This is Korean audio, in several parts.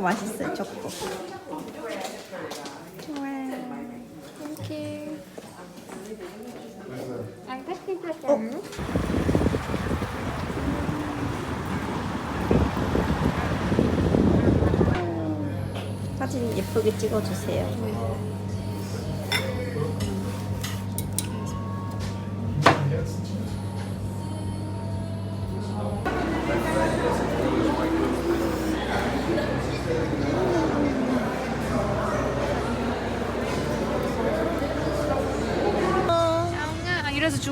초코 맛있어요, 초코. 어? 사진 예쁘게 찍어주세요.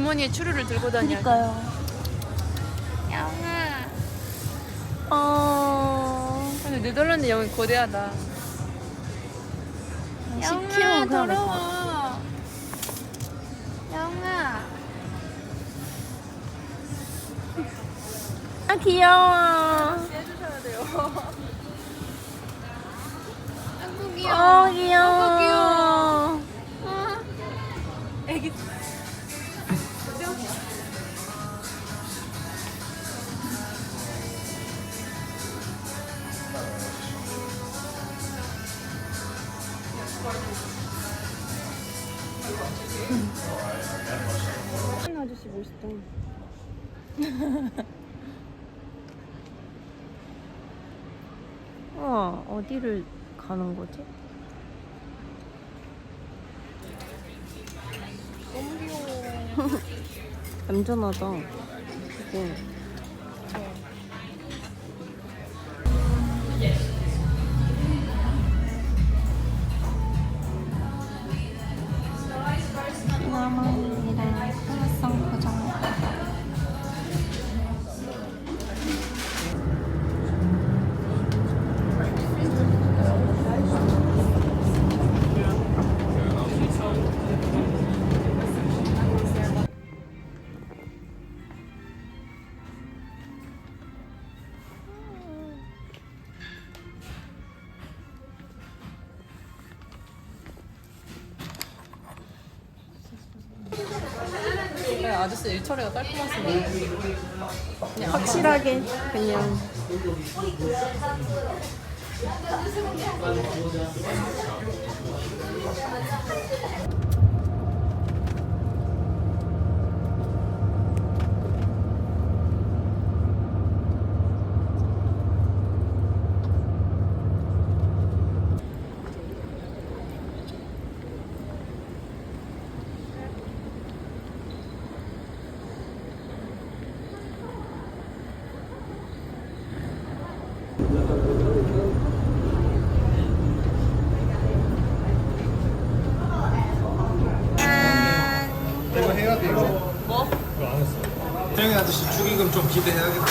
주머니에 추루를 들고 다녀. 그니까요. 영아. 어. 근데 네덜란드 영이 거대하다. 10kg 영아 더러워. 영아. 아 귀여워. 해주셔야 돼요. 귀여워. 어 귀여워. 아저씨 멋있다. 어 어디를 가는 거지? 너무 귀여워. 얌전하다. 이게. 아저씨 일처리가 깔끔하시네. 그냥 확실하게 그냥 이거 해야 돼 이거. 뭐? 이거 안 했어. 태영이 아저씨 축의금 좀 기대해야겠다.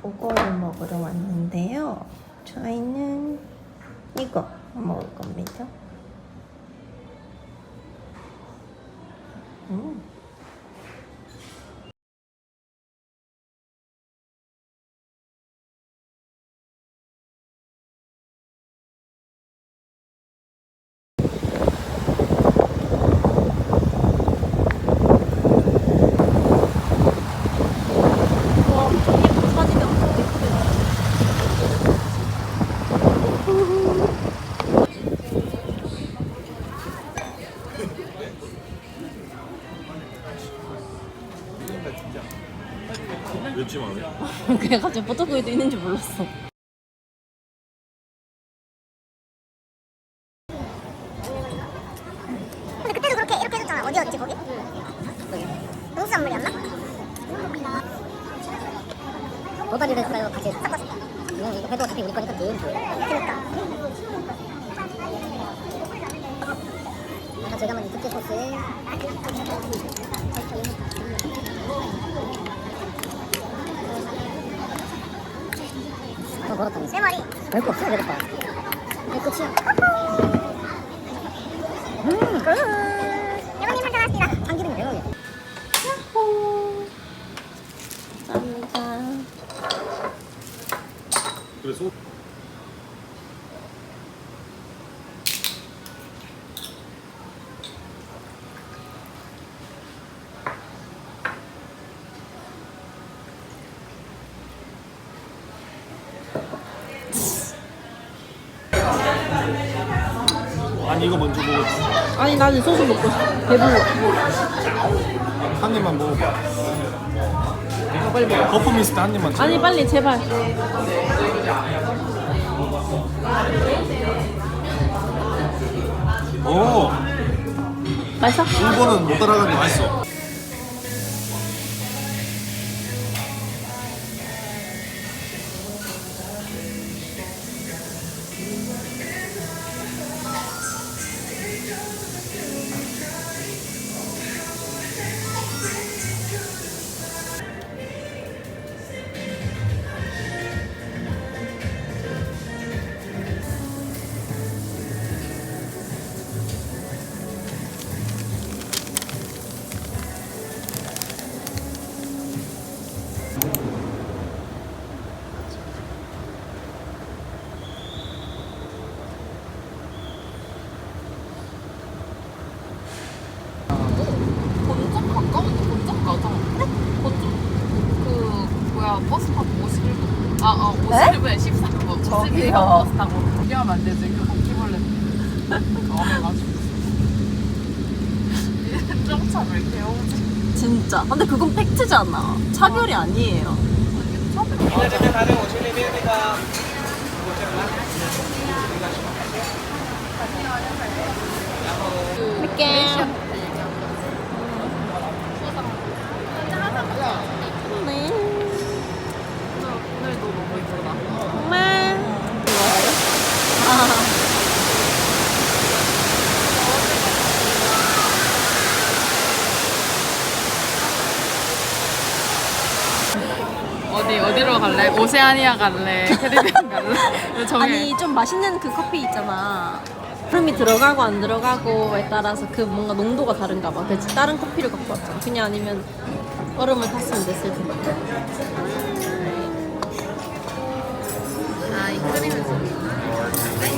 그거를 먹으러 왔는데요. 저희는 이거 먹을 겁니다. 음. 그래가지고 포토코에도 있는지 몰랐어. 근데 그때도 그렇게 이렇게 해줬잖아. 어디였지 거기? 농수산물이었나? 도다리를 그래도 같이 섞었어. 이거 해도 어차피 우리 거니까 늘 좋아. 그니까. 아까 저희가 만든 특제 소스에 더 걸었다니. 세 마리. 별거 없어, 되겠다. 이게 끝이야. 음, 끝. 여러분님 한잔하십니다. 참기름이 대박이야. 감사합니다. 그래서 아니 이거 먼저 먹어 아니 나는 소스 먹고 싶어. 배불러. 한 입만 먹어봐 빨리 먹어 버프 미스트 한 입만 아니 빨리 제발. 오 맛있어? 일본은 못 따라가는 게 맛있어 가까운데 본점 가자. 본점 그 뭐야 버스 타고 51분. 아, 어, 51분에 14분. 저기요. 버스 타고. 얘기하면 안 되지. 그 바퀴벌레. 어해가지고. 점차 왜 이렇게 오지? 진짜. 근데 그건 팩트잖아. 차별이 아니에요. 할게. 네. 어디 어디로 갈래? 오세아니아 갈래? 캐리비안 갈래? 정해. 아니 좀 맛있는 그 커피 있잖아. 얼음이 들어가고 안 들어가고에 따라서 그 뭔가 농도가 다른가 봐. 그래서 다른 커피를 갖고 왔잖아. 그냥 아니면 얼음을 탔으면 됐을 텐데. 아 이 크림은 좀.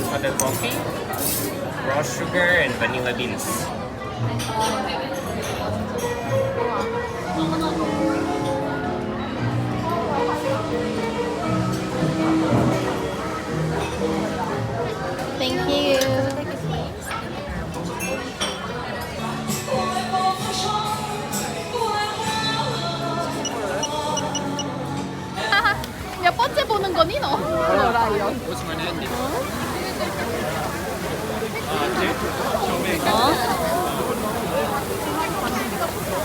for the coffee, raw sugar and vanilla beans. Thank you. 몇 번째 보는 거니 너? 라이언.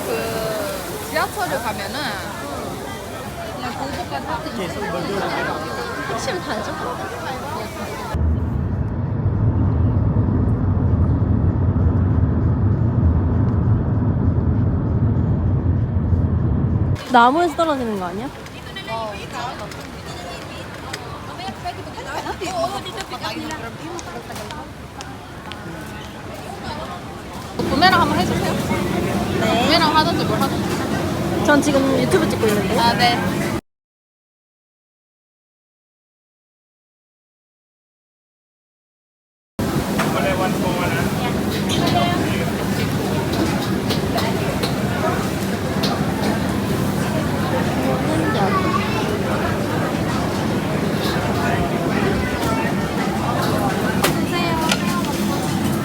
그 지하철을 가면은 그냥 공복까지 하트 확실히 다르 나무에서 떨어지는 거 아니야? 구매랑 한번 해주세요. 네. 구매랑 하든지 뭘 하든지. 전 지금 유튜브 찍고 있는데. 아 네.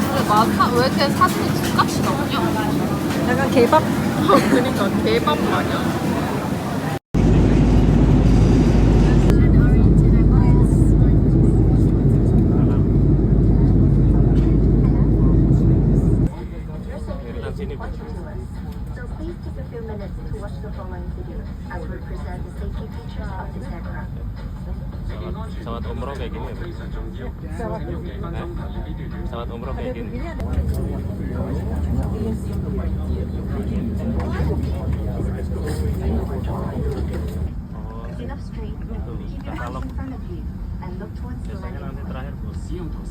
근데 마카 왜 이렇게 사진이 두값이 나오냐? 약간 개밥. 그러니까 개밥 마냥. Sangat, umroh kayak gini ya, Bu? Sangat umroh kayak gini. Oh, katalog. in front of Biasanya nanti terakhir, Bu.